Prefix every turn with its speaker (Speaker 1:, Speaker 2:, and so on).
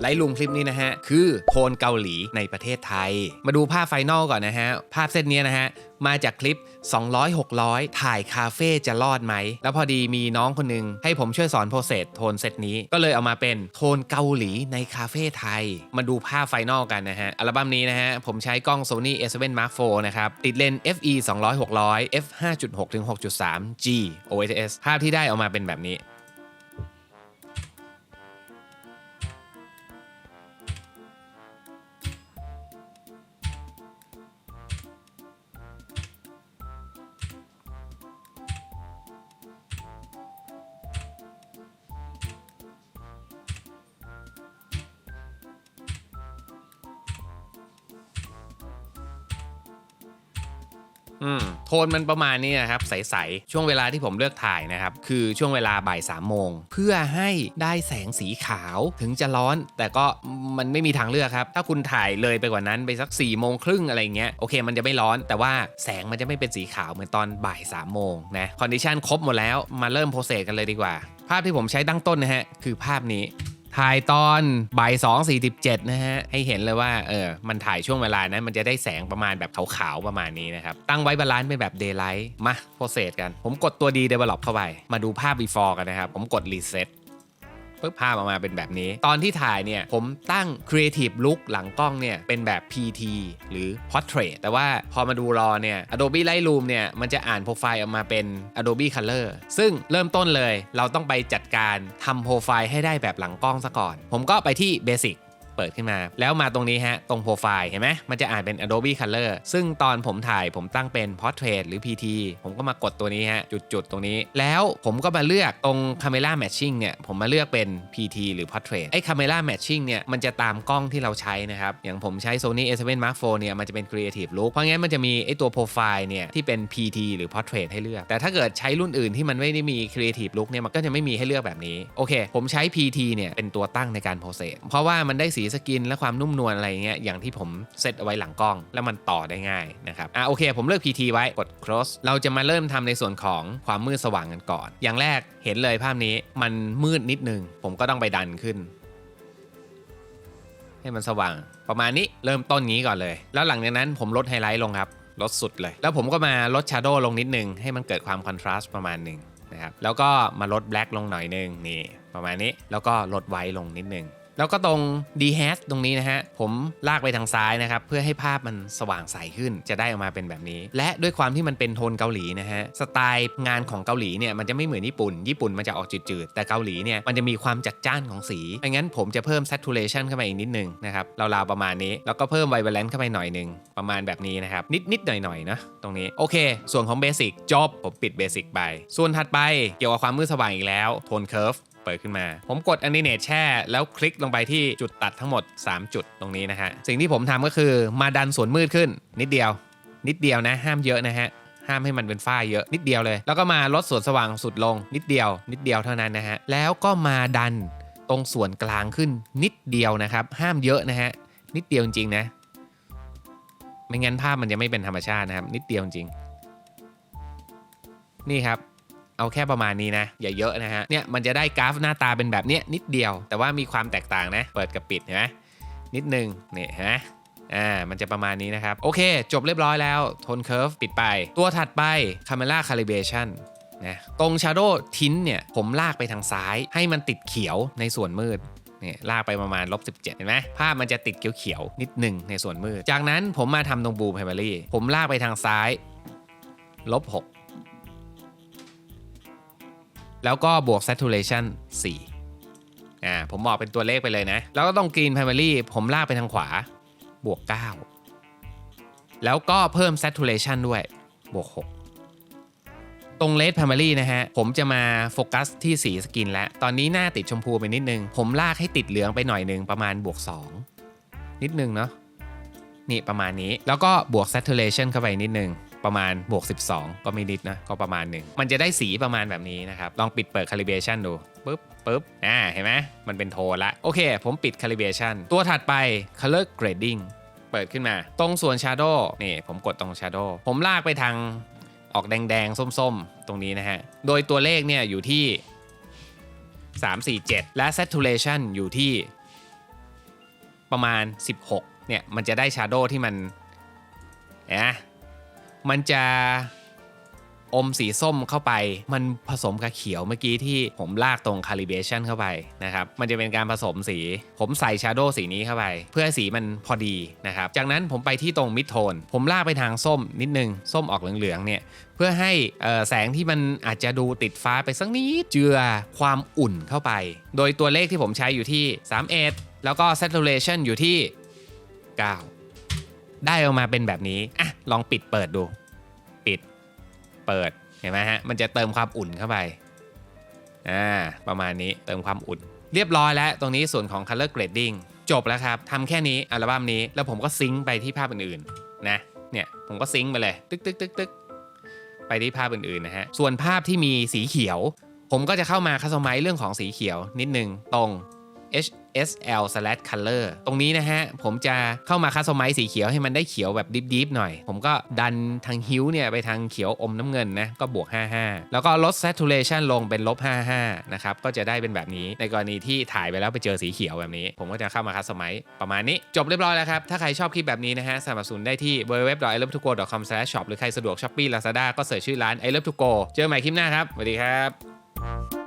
Speaker 1: ไลท์ลูมคลิปนี้นะฮะ คือโทนเกาหลีในประเทศไทย มาดูภาพไฟนอลก่อนนะฮะ ภาพเซตเนี้ยนะฮะ มาจากคลิป 200 600 ถ่ายคาเฟ่จะรอดไหม แล้วพอดีมีน้องคนหนึง ให้ผมช่วยสอนโปรเซสโทนเซตนี้ ก็เลยเอามาเป็นโทนเกาหลีในคาเฟ่ไทย มาดูภาพไฟนอลกันนะฮะ อัลบั้มนี้นะฮะ ผมใช้กล้อง Sony A7 Mark IV นะครับ ติดเลนส์ FE 200 600 f 5.6 ถึง 6.3 G OIS ภาพที่ได้ออกมาเป็นแบบนี้ โทนมันประมาณนี้นะครับใสๆช่วงเวลาที่ผมเลือกถ่ายนะครับ คือช่วงเวลาบ่ายสามโมง เพื่อให้ได้แสงสีขาวถึงจะร้อน แต่ก็มันไม่มีทางเลือกครับ ถ้าคุณถ่ายเลยไปกว่านั้นไปสัก4ี่โมงครึ่งอะไรเงี้ยโอเค มันจะไม่ร้อน แต่ว่าแสงมันจะไม่เป็นสีขาวเหมือนตอนบ่าย3ามโมงนะคอนดิชันครบหมดแล้วมาเริ่มโปรเซสกันเลยดีกว่า ภาพที่ผมใช้ตั้งต้นนะฮะคือภาพนี้ ถ่ายตอนบ่าย2 47นะฮะ ให้เห็นเลยว่าเออมันถ่ายช่วงเวลานั้นมันจะได้แสงประมาณแบบขาวๆประมาณนี้นะครับ ตั้งไว้บาลานซ์เป็นแบบเดย์ไลท์มาโปรเซสกัน ผมกดตัวดีเดเวล็อปเข้าไป มาดูภาพ before กันนะครับ ผมกดรีเซ็ต ปึ๊บภาพออกมาเป็นแบบนี้ ตอนที่ถ่ายเนี่ยผมตั้ง Creative Look หลังกล้องเนี่ยเป็นแบบ PT หรือ Portrait แต่ว่าพอมาดูรอเนี่ย Adobe Lightroom เนี่ยมันจะอ่านโปรไฟล์ออกมาเป็น Adobe Color ซึ่งเริ่มต้นเลยเราต้องไปจัดการทำโปรไฟล์ให้ได้แบบหลังกล้องซะก่อน ผมก็ไปที่ Basic เปิดขึ้นมา แล้วมาตรงนี้ฮะ ตรงโปรไฟล์เห็นไหมมันจะอ่านเป็น Adobe Color ซึ่งตอนผมถ่ายผมตั้งเป็น Portrait หรือ PT ผมก็มากดตัวนี้ฮะ จุดๆ ตรงนี้ แล้วผมก็มาเลือกตรง Camera Matching เนี่ย ผมมาเลือกเป็น PT หรือ Portrait ไอ้ Camera Matching เนี่ย มันจะตามกล้องที่เราใช้นะครับ อย่างผมใช้ Sony A7 Mark IV เนี่ย มันจะเป็น Creative Look เพราะงั้นมันจะมีไอ้ตัวโปรไฟล์เนี่ยที่เป็น PT หรือ Portrait ให้เลือก แต่ถ้าเกิดใช้รุ่นอื่นที่มันไม่ได้มี Creative Look เนี่ยมันก็จะไม่มีให้เลือกแบบนี้โอเค ผมใช้ PT เนี่ยเป็นตัวตั้งในการโปรเซสเพราะว่ามันได้สีสกินและความนุ่มนวลอะไรเงี้ยอย่างที่ผมเซตเอาไว้หลังกล้อง แล้วมันต่อได้ง่ายนะครับอะโอเค ผมเลือก PT ไว้กด close เราจะมาเริ่มทำในส่วนของความมืดสว่างกันก่อน อย่างแรกเห็นเลยภาพนี้มันมืดนิดนึง ผมก็ต้องไปดันขึ้น ให้มันสว่าง ประมาณนี้เริ่มต้นงี้ก่อนเลย แล้วหลังจากนั้นผมลดไฮไลท์ลงครับลดสุดเลย แล้วผมก็มาลดชาร์โดลงนิดนึง ให้มันเกิดความคอนทราสต์ประมาณหนึ่งนะครับแล้วก็มาลดแบล็กลงหน่อยนึงนี่ประมาณนี้แล้วก็ลดไวท์ลงนิดนึง แล้วก็ตรง d h a s ตรงนี้นะฮะ ผมลากไปทางซ้ายนะครับ เพื่อให้ภาพมันสว่างใสขึ้นจะได้ออกมาเป็นแบบนี้ และด้วยความที่มันเป็นโทนเกาหลีนะฮะ สไตล์งานของเกาหลีเนี่ย มันจะไม่เหมือนญี่ปุ่น ญี่ปุ่นมันจะออกจืดๆ แต่เกาหลีเนี่ย มันจะมีความจัดจ้านของสีดังนั้นผมจะเพิ่ม saturation เข้าไปอีกนิดนึงนะครับราวๆประมาณนี้ แล้วก็เพิ่ม vibrance เข้าไปหน่อยนึงประมาณแบบนี้นะครับนิดๆหน่อยๆนะตรงนี้โอเค ส่วนของ basic จบผมปิด basic ไปส่วนถัดไปเกี่ยวกับความมืดสว่างอีกแล้วโทน curve เปิดขึ้นมา ผมกด Animate แช่ แล้วคลิกลงไปที่จุดตัดทั้งหมด 3 จุดตรงนี้นะฮะ สิ่งที่ผมทำก็คือมาดันส่วนมืดขึ้น นิดเดียว นิดเดียวนะ ห้ามเยอะนะฮะห้ามให้มันเป็นฝ้าเยอะนิดเดียวเลย แล้วก็มาลดส่วนสว่างสุดลง นิดเดียว นิดเดียวเท่านั้นนะฮะแล้วก็มาดันตรงส่วนกลางขึ้นนิดเดียวนะครับ ห้ามเยอะนะฮะนิดเดียวจริงๆนะ ไม่งั้นภาพมันจะไม่เป็นธรรมชาตินะครับ นิดเดียวจริง นี่ครับ เอาแค่ประมาณนี้นะ อย่าเยอะนะฮะ เนี่ยมันจะได้กราฟหน้าตาเป็นแบบเนี้ยนิดเดียว แต่ว่ามีความแตกต่างนะ เปิดกับปิดเห็นไหมนิดนึงเนี่ยเห็นไหมอ่า มันจะประมาณนี้นะครับ โอเค จบเรียบร้อยแล้วโทนเค r ร์ฟปิดไป ตัวถัดไป Camera Calibration นะตรง Shadow Tint เนี่ย ผมลากไปทางซ้าย ให้มันติดเขียวในส่วนมืดเนี่ยลากไปประมาณลบ17 เห็นไหมภาพมันจะติดเขียวๆ นิดหนึ่งในส่วนมืด จากนั้นผมมาทำตรงบูมไพรมารีผมลากไปทางซ้ายลบ6 แล้วก็บวก saturation 4อ่าผมบอกเป็นตัวเลขไปเลยนะ แล้วก็ต้อง green primary ผมลากไปทางขวา บวก 9 แล้วก็เพิ่ม saturation ด้วย บวก 6 ตรง red primary นะฮะ ผมจะมาโฟกัสที่สีสกินแล้ว ตอนนี้หน้าติดชมพูไปนิดนึง ผมลากให้ติดเหลืองไปหน่อยนึง ประมาณบวก 2 นิดนึงเนาะ นี่ประมาณนี้ แล้วก็บวก saturation เข้าไปนิดนึง ประมาณบวก 12 ก็ไม่นิดนะ ก็ประมาณหนึ่ง มันจะได้สีประมาณแบบนี้นะครับ ลองปิดเปิด calibration ดูปึ๊บปึ๊บอ่าเห็นไหมมันเป็นโทนละ โอเค ผมปิด calibration ตัวถัดไป color grading เปิดขึ้นมา ตรงส่วน shadow นี่ผมกดตรง shadow ผมลากไปทางออกแดงๆ ส้มๆ ตรงนี้นะฮะ โดยตัวเลขเนี่ยอยู่ที่ 347 และ saturation อยู่ที่ประมาณ 16 เนี่ย มันจะได้ชาโดที่มันนะ มันจะอมสีส้มเข้าไป มันผสมกับเขียวเมื่อกี้ที่ผมลากตรง calibration เข้าไปนะครับ มันจะเป็นการผสมสี ผมใส่ชาโดว์สีนี้เข้าไป เพื่อให้สีมันพอดีนะครับ จากนั้นผมไปที่ตรงมิดโทนผมลากไปทางส้มนิดนึง ส้มออกเหลืองๆเนี่ย เพื่อให้แสงที่มันอาจจะดูติดฟ้าไปสักนิดเจือความอุ่นเข้าไป โดยตัวเลขที่ผมใช้อยู่ที่ 31 แล้วก็ saturation อยู่ที่ 9 ได้ออกมาเป็นแบบนี้อะ ลองปิดเปิดดู ปิดเปิดเห็นไหมฮะมันจะเติมความอุ่นเข้าไปอ่าประมาณนี้เติมความอุ่น เรียบร้อยแล้ว ตรงนี้ส่วนของ color grading จบแล้วครับทำแค่นี้อัลบั้มนี้แล้วผมก็ซิงค์ไปที่ภาพอื่นๆนะเนี่ยผมก็ซิงค์ไปเลยตึกตึกตึกตึกไปที่ภาพอื่นๆนะฮะส่วนภาพที่มีสีเขียว ผมก็จะเข้ามาคัสตอมไมซ์เรื่องของสีเขียวนิดนึงตรง H sl/color ตรงนี้นะฮะ ผมจะเข้ามาคัสตอมไมซ์สีเขียวให้มันได้เขียวแบบดิฟๆหน่อย ผมก็ดันทางฮิ้วเนี่ย ไปทางเขียวอมน้ำเงินนะ ก็บวก 55 แล้วก็ลด saturation ลงเป็นลบ 55 นะครับ ก็จะได้เป็นแบบนี้ ในกรณีที่ถ่ายไปแล้วไปเจอสีเขียวแบบนี้ ผมก็จะเข้ามาคัสตอมไมซ์ประมาณนี้ จบเรียบร้อยแล้วครับ ถ้าใครชอบคลิปแบบนี้นะฮะสนับสนุนได้ที่ www.ilovetogo.com/shop หรือใครสะดวก Shopee Lazada ก็เสิร์ชชื่อร้าน i love to go เจอกันใหม่คลิปหน้าครับสวัสดีครับ